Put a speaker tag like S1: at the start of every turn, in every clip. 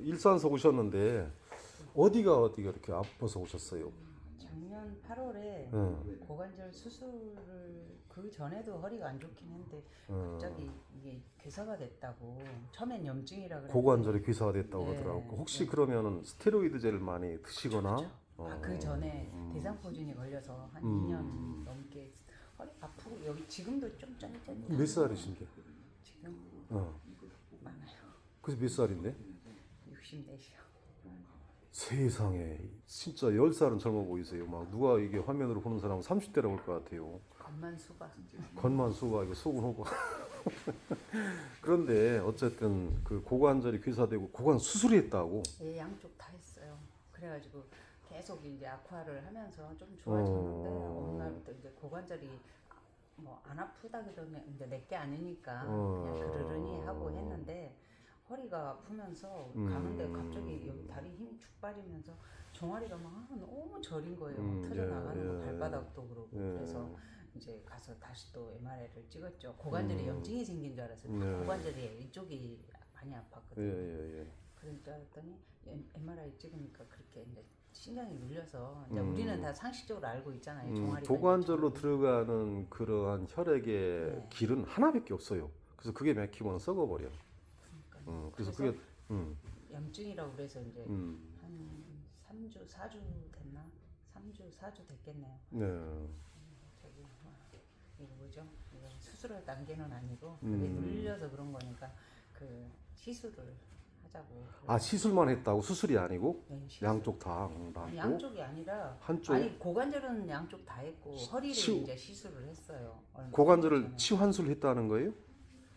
S1: 일산서 오셨는데 어디가 어디가 이렇게 아파서 오셨어요?
S2: 작년 8월에
S1: 응.
S2: 고관절 수술을 그 전에도 허리가 안 좋긴 했는데
S1: 어,
S2: 갑자기 이게 괴사가 됐다고 처음엔 염증이라 그랬는데
S1: 고관절이 괴사가 됐다고
S2: 네.
S1: 하더라고. 혹시 그러면은 스테로이드제를 많이 드시거나? 어,
S2: 아, 그 전에 대상포진이 걸려서 한
S1: 음.
S2: 2년 넘게 허리 아프고 여기 지금도 좀 짠짠
S1: 몇 살이신데?
S2: 지금
S1: 어.
S2: 많아요
S1: 그래서 몇 살인데?
S2: 60대시요
S1: 세상에 진짜 10살은 젊어 보이세요. 막 누가 이게 화면으로 보는 사람은 30대라고 할 것 같아요.
S2: 겉만 수가
S1: 겉만 수가 이거 속은 호가. 그런데 어쨌든 그 고관절이 괴사되고 고관 수술했다고.
S2: 예, 양쪽 다 했어요. 그래가지고 계속 이제 악화를 하면서 좀 좋아졌는데
S1: 어.
S2: 어느 날부터 이제 고관절이 뭐 안 아프다 그러면 이제 내게 아니니까
S1: 어.
S2: 그냥 그러려니 하고 했는데 허리가 아프면서
S1: 음.
S2: 가는데 갑자기 여기 다리 힘이 축 빠지면서 종아리가 막 너무 저린 거예요.
S1: 음,
S2: 터져
S1: 예,
S2: 나가는 거
S1: 예.
S2: 발바닥도 그러고
S1: 예.
S2: 그래서 이제 가서 다시 또 MRI를 찍었죠. 고관절에
S1: 음.
S2: 염증이 생긴 줄 알았어요.
S1: 네.
S2: 고관절이 이쪽이 많이 아팠거든요.
S1: 예, 예, 예.
S2: 그런 줄 알았더니 MRI 찍으니까 그렇게 이제 신경이 눌려서 이제
S1: 음.
S2: 우리는 다 상식적으로 알고 있잖아요.
S1: 음,
S2: 종아리가
S1: 도관절로
S2: 이제
S1: 들어가는 그러한 혈액의
S2: 네.
S1: 길은 하나밖에 없어요. 그래서 그게 막히면 썩어버려. 음, 그래서
S2: 그래서
S1: 그게 음,
S2: 염증이라고 그래서 이제
S1: 음,
S2: 한 3주, 4주 됐나? 3주, 4주 됐겠네요.
S1: 네,
S2: 저기 와, 이거 뭐죠? 이거 수술할 단계는 아니고 그게
S1: 음.
S2: 눌려서 그런 거니까 그 시술을 하자고.
S1: 아 시술만 했다고 수술이 아니고
S2: 네, 시술.
S1: 양쪽 다
S2: 아니,
S1: 놨고
S2: 양쪽이 아니라
S1: 한쪽
S2: 아니 고관절은 양쪽 다 했고 허리를
S1: 치우-
S2: 이제 시술을 했어요. 얼마
S1: 고관절을. 치환술 했다는 거예요?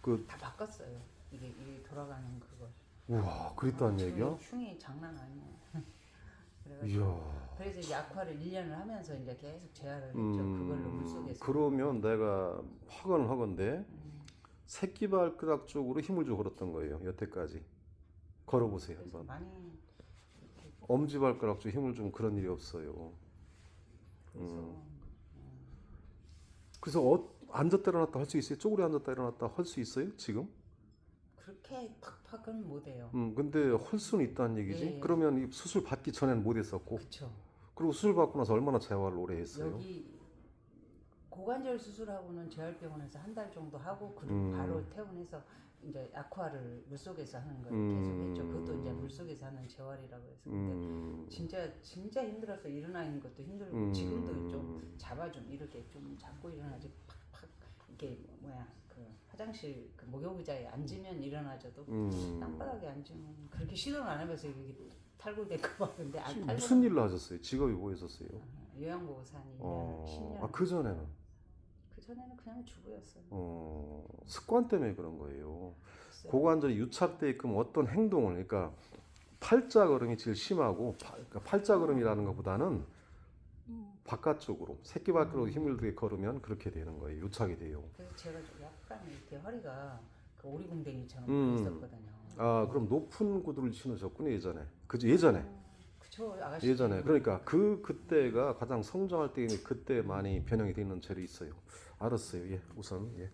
S1: 그
S2: 다 바꿨어요. 이게 이게 돌아가는 그걸.
S1: 우와 그랬다는
S2: 흉이-
S1: 얘기야?
S2: 흉이 장난 아니에요. 그래가지고
S1: 이야.
S2: 그래서 이제 약화를 1년을 하면서 이제 계속 재활을 했죠.
S1: 음,
S2: 그걸로 물속에서.
S1: 그러면 내가 확언을 하건데 새끼발가락 쪽으로 힘을 줘 걸었던 거예요 여태까지 걸어보세요
S2: 그래서
S1: 한번
S2: 많이
S1: 엄지발가락 쪽 힘을 주면 그런 일이 없어요
S2: 그래서
S1: 음. 그래서 어, 앉았다 일어났다 할 수 있어요? 쪼그려 앉았다 일어났다 할 수 있어요 지금?
S2: 그렇게 팍팍은 못해요.
S1: 음 근데 할 수는 있다는 얘기지
S2: 예.
S1: 그러면 이 수술 받기 전에는 못 했었고
S2: 그쵸.
S1: 그리고 수술 받고 나서 얼마나 재활을 오래 했어요?
S2: 여기 고관절 수술하고는 재활병원에서 한 달 정도 하고 그리고
S1: 음.
S2: 바로 퇴원해서 이제 악화를 물속에서 하는 걸
S1: 음.
S2: 계속 했죠. 그것도 이제 물속에서 하는 재활이라고 해서 근데
S1: 음,
S2: 진짜 진짜 힘들어서 일어나 있는 것도 힘들고
S1: 음.
S2: 지금도 좀 잡아 좀 이렇게 좀 잡고 일어나지 이게 뭐야 그 화장실 그 목욕 의자에 앉으면 일어나져도
S1: 음.
S2: 땅바닥에 앉으면 그렇게 시도는 안 해봐서 여기 탈골될까 봐 근데 안 탈골
S1: 무슨 일로 하셨어요? 직업이 뭐였었어요?
S2: 요양보호사니
S1: 어,
S2: 10년
S1: 아, 그 전에는
S2: 그 전에는 그냥 주부였어요.
S1: 어, 습관 때문에 그런 거예요.
S2: 글쎄요.
S1: 고관절이 유착돼 있으면 어떤 행동을, 그러니까 팔자 걸음이 제일 심하고, 파- 그러니까 팔자 걸음이라는 것보다는 바깥쪽으로 새끼 발가락으로 힘을 들게 걸으면 그렇게 되는 거예요. 유착이 돼요.
S2: 그래서 제가 좀 약간 이렇게 허리가 그 오리궁뎅이처럼
S1: 음.
S2: 있었거든요.
S1: 아, 그럼 높은 구두를 신으셨군요 예전에. 그죠? 예전에.
S2: 그쵸 아가씨.
S1: 예전에. 그러니까 그 그때가 가장 성장할 때니 그때 많이 변형이 되는 죄로 있어요. 알았어요. 예, 우선 예.